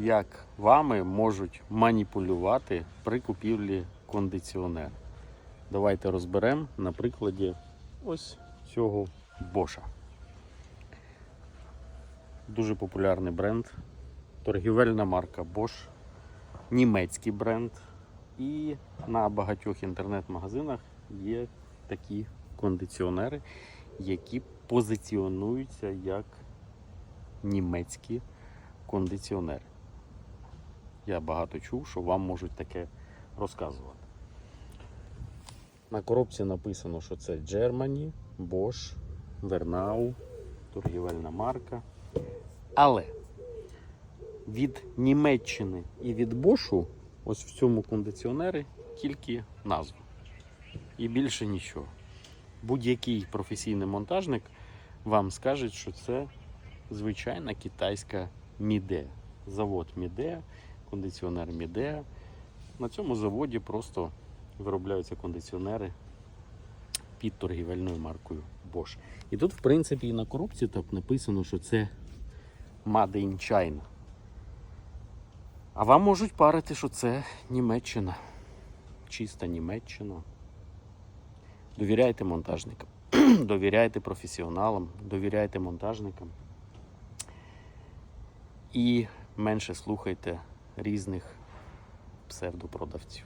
як вами можуть маніпулювати при купівлі кондиціонера. Давайте розберемо на прикладі ось цього Боша. Дуже популярний бренд, торгівельна марка Bosch, німецький бренд. І на багатьох інтернет-магазинах є такі кондиціонери, які позиціонуються як німецькі кондиціонери. Я багато чув, що вам можуть таке розказувати. На коробці написано, що це Germany, Bosch, Wernau, торгівельна марка. Але від Німеччини і від Бошу ось в цьому кондиціонері тільки назва. І більше нічого. Будь-який професійний монтажник вам скаже, що це звичайна китайська Мідеа. Завод Мідеа, кондиціонер Мідеа. На цьому заводі просто виробляються кондиціонери під торгівельною маркою Bosch. І тут, в принципі, і на коробці так написано, що це Made in China. А вам можуть парити, що це Німеччина. Чиста Німеччина. Довіряйте монтажникам, довіряйте професіоналам, довіряйте монтажникам. І менше слухайте різних псевдопродавців.